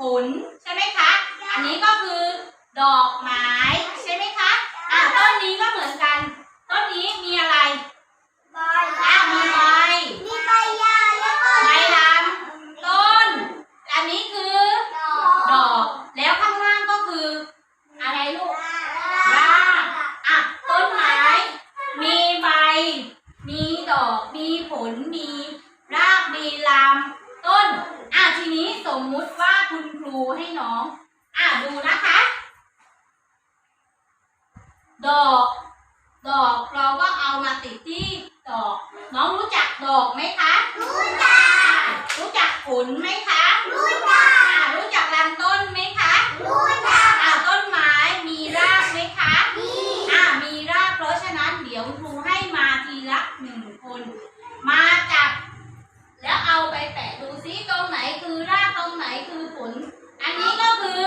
ขุนใช่ไหมคะ อันนี้ก็คือดอกไม้ ดอก ดอกเราก็เอามาติดที่ดอก น้องรู้จักดอกไหมคะ รู้จัก รู้จักผลไหมคะ รู้จัก รู้จักลำต้นไหมคะ รู้จักอ่าต้นไม้มีรากไหมคะ มีอ่ามีราก เพราะฉะนั้นเดี๋ยวครูให้มาทีละหนึ่งคน มาจับ แล้วเอาไปแปะดูซิตรงไหนคือรากตรงไหนคือผล อันนี้ก็คือ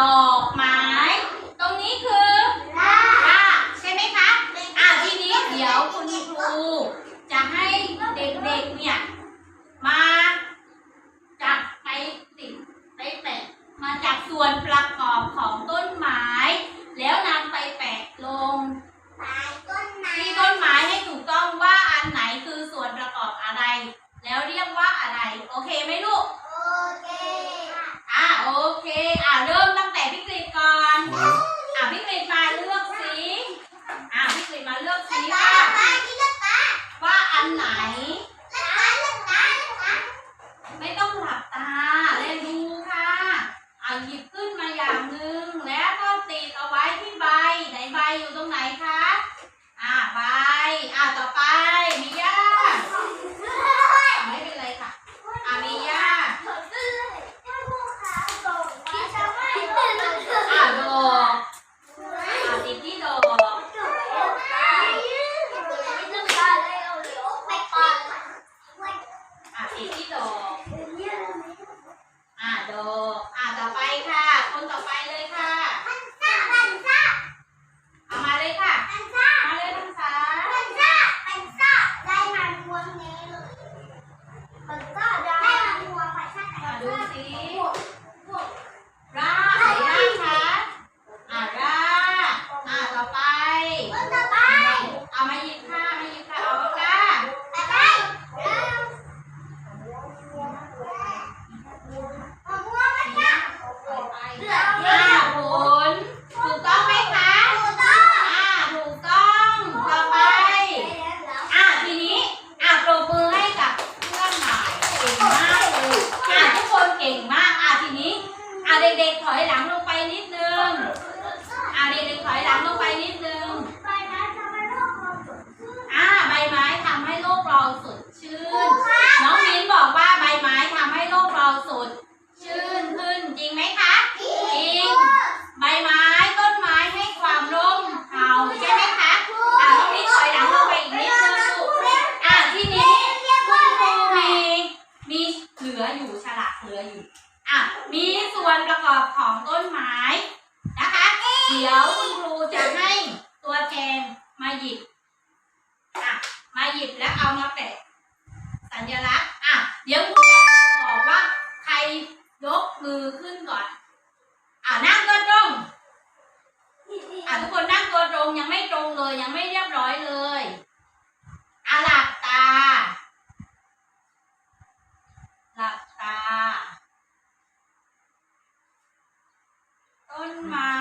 啊 มีส่วนประกอบของต้นไม้นะคะ เดี๋ยวคุณครูจะให้ตัวแทนมาหยิบอะมาหยิบแล้วเอามาแปะสัญลักษณ์อะเดี๋ยวครูจะบอกว่าใครยกมือขึ้นก่อน อะนั่งตัวตรงอะทุกคนนั่งตัวตรงยังไม่ตรงเลยยังไม่เรียบร้อยเลยอะหลับตาหลับ ตา ต้นไม้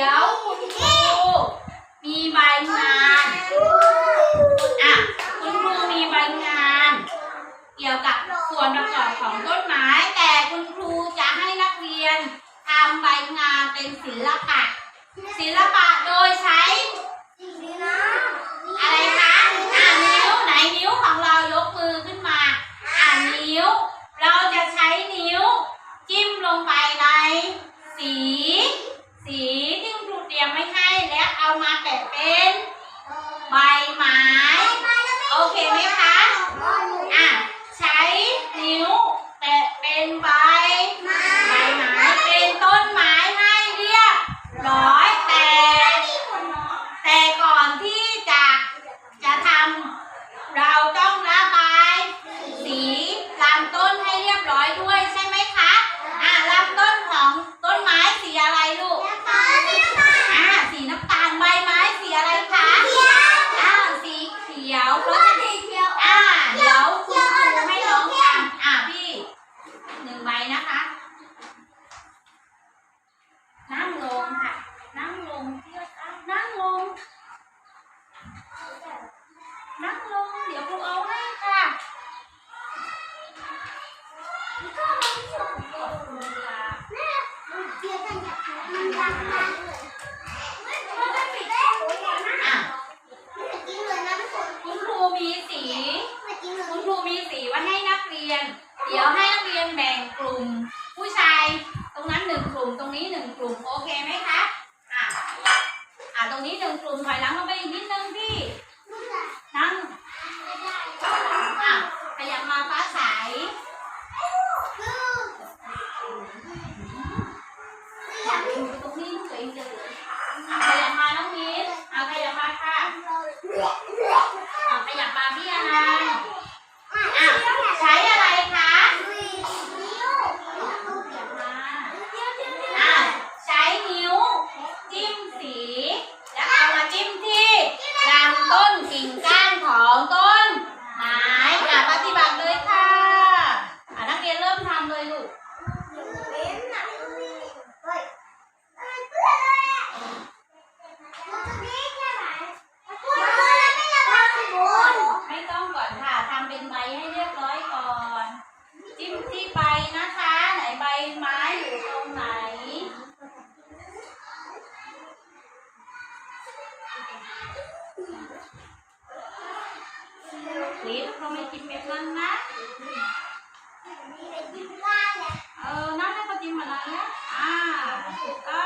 ดี๋ยวคุณครูมีใบงานอะคุณครูมีใบงาน เกี่ยวกับส่วนประกอบของต้นไม้ แต่คุณครูจะให้นักเรียนทำใบงานเป็นศิลปะ ศิลปะโดยใช้ งนี้หนึ่งกลุ่มถอยหลังลง Ah.